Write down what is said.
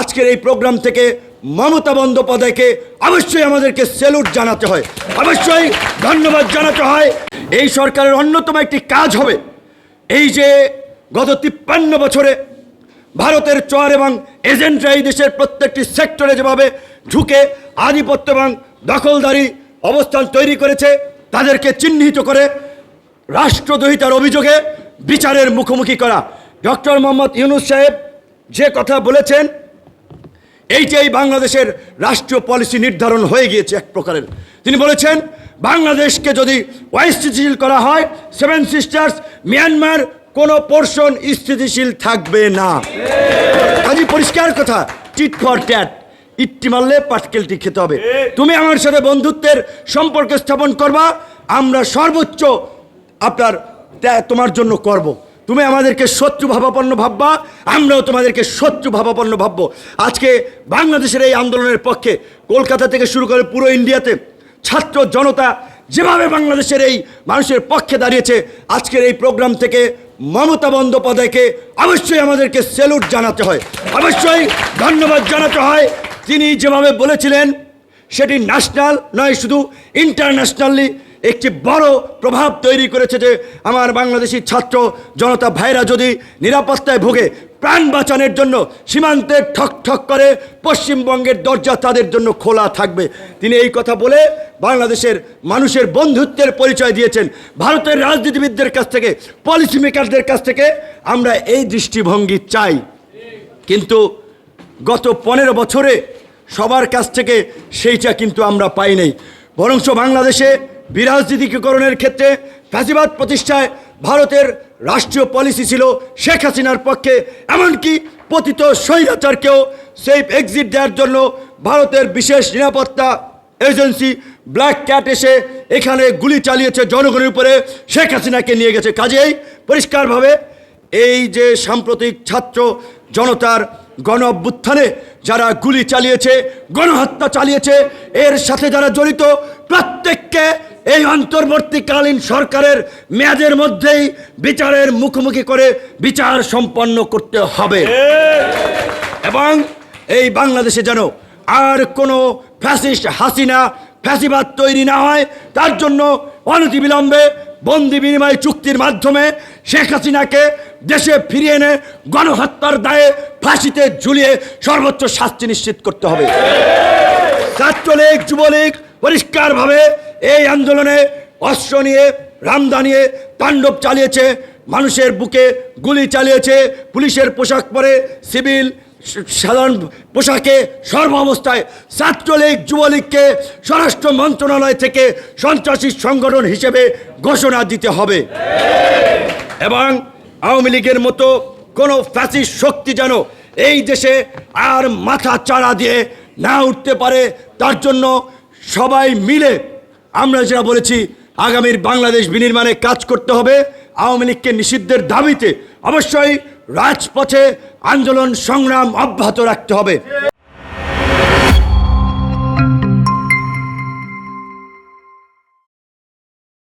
আজকের এই প্রোগ্রাম থেকে মমতা বন্দ্যোপাধ্যায়কে অবশ্যই আমাদেরকে স্যালুট জানাতে হয়। অবশ্যই ধন্যবাদ জানাতে হয়। এই সরকারের অন্যতম একটি কাজ হবে এই যে গত তিপ্পান্ন বছরে ভারতের চর এবং এজেন্টরা এই দেশের প্রত্যেকটি সেক্টরে যেভাবে ঢুকে আধিপত্য এবং দখলদারি অবস্থান তৈরি করেছে, তাদেরকে চিহ্নিত করে রাষ্ট্রদ্রোহিতার অভিযোগে বিচারের মুখোমুখি করা। ডক্টর মোহাম্মদ ইউনুস সাহেব যে কথা বলেছেন এইটাই বাংলাদেশের রাষ্ট্রীয় পলিসি নির্ধারণ হয়ে গিয়েছে এক প্রকারের। তিনি বলেছেন, বাংলাদেশকে যদি অস্থিতিশীল করা হয় সেভেন সিস্টার্স মিয়ানমার কোনো পোর্শন স্থিতিশীল থাকবে না। কাজী পরিষ্কার কথা টিট ফর ট্যাট ইট্টি মারলে পাটকেলটি খেতে হবে। তুমি আমার সাথে বন্ধুত্বের সম্পর্ক স্থাপন করবা, আমরা সর্বোচ্চ আপনার তোমার জন্য করব। তুমি আমাদেরকে শত্রু ভাবাপন্ন ভাববা, আমরাও তোমাদেরকে শত্রু ভাবাপন্ন ভাববো। আজকে বাংলাদেশের এই আন্দোলনের পক্ষে কলকাতা থেকে শুরু করে পুরো ইন্ডিয়াতে ছাত্র জনতা যেভাবে বাংলাদেশের এই মানুষের পক্ষে দাঁড়িয়েছে, আজকের এই প্রোগ্রাম থেকে মমতা বন্দ্যোপাধ্যায়কে অবশ্যই আমাদেরকে স্যালুট জানাতে হয়। অবশ্যই ধন্যবাদ জানাতে হয়। তিনি যেভাবে বলেছিলেন, সেটি ন্যাশনাল নয়, শুধু ইন্টারন্যাশনালি একটি বড় প্রভাব তৈরি করেছে যে আমার বাংলাদেশি ছাত্র জনতা ভাইরা যদি নিরাপত্তায় ভোগে প্রাণ বাঁচানোর জন্য সীমান্তে ঠক ঠক করে, পশ্চিমবঙ্গের দরজা তাদের জন্য খোলা থাকবে। তিনি এই কথা বলে বাংলাদেশের মানুষের বন্ধুত্বের পরিচয় দিয়েছেন। ভারতের রাজনীতিবিদদের কাছ থেকে পলিসি মেকারদের কাছ থেকে আমরা এই দৃষ্টিভঙ্গি চাই। কিন্তু গত পনেরো বছরে সবার কাছ থেকে সেইটা কিন্তু আমরা পাই নাই। বরঞ্চ বাংলাদেশে বিরাজনীতিকরণের ক্ষেত্রে ফ্যাসিবাদ প্রতিষ্ঠায় ভারতের রাষ্ট্রীয় পলিসি ছিল শেখ হাসিনার পক্ষে, এমনকি পতিত স্বৈরাচারকেও সেফ এক্সিট দেওয়ার জন্য ভারতের বিশেষ নিরাপত্তা এজেন্সি ব্ল্যাক ক্যাট এসে এখানে গুলি চালিয়েছে জনগণের উপরে, শেখ হাসিনাকে নিয়ে গেছে। কাজেই পরিষ্কারভাবে এই যে সাম্প্রতিক ছাত্র জনতার গণ অভ্যুত্থানে যারা গুলি চালিয়েছে, গণহত্যা চালিয়েছে, এর সাথে যারা জড়িত, প্রত্যেককে এই অন্তর্বর্তীকালীন সরকারের মেয়াদের মধ্যেই বিচারের মুখোমুখি করে বিচার সম্পন্ন করতে হবে। এবং এই বাংলাদেশে যেন আর কোনো ফ্যাসিস্ট হাসিনা ফ্যাসিবাদ তৈরি না হয়, তার জন্য অনতিবিলম্বে বন্দি বিনিময় চুক্তির মাধ্যমে শেখ হাসিনাকে দেশে ফিরিয়ে এনে গণহত্যার দায়ে ফাঁসিতে ঝুলিয়ে সর্বোচ্চ শাস্তি নিশ্চিত করতে হবে। ছাত্রলীগ, যুবলীগ পরিষ্কারভাবে এই আন্দোলনে অস্ত্র নিয়ে, রামদা নিয়ে তাণ্ডব চালিয়েছে, মানুষের বুকে গুলি চালিয়েছে, পুলিশের পোশাক পরে সিভিল সাধারণ পোশাকে সর্ব অবস্থায় ছাত্রলীগ, যুবলীগকে স্বরাষ্ট্র মন্ত্রণালয় থেকে সন্ত্রাসী সংগঠন হিসেবে ঘোষণা দিতে হবে। এবং আওয়ামী লীগের মতো কোনো ফ্যাসিস্ট শক্তি যেন এই দেশে আর মাথা চাড়া দিয়ে না উঠতে পারে, তার জন্য সবাই মিলে আমরা যেটা বলেছি, আগামীর বাংলাদেশ বিনির্মাণে কাজ করতে হবে। আওয়ামী লীগকে নিষিদ্ধের দাবিতে অবশ্যই রাজপথে আন্দোলন সংগ্রাম অব্যাহত রাখতে হবে।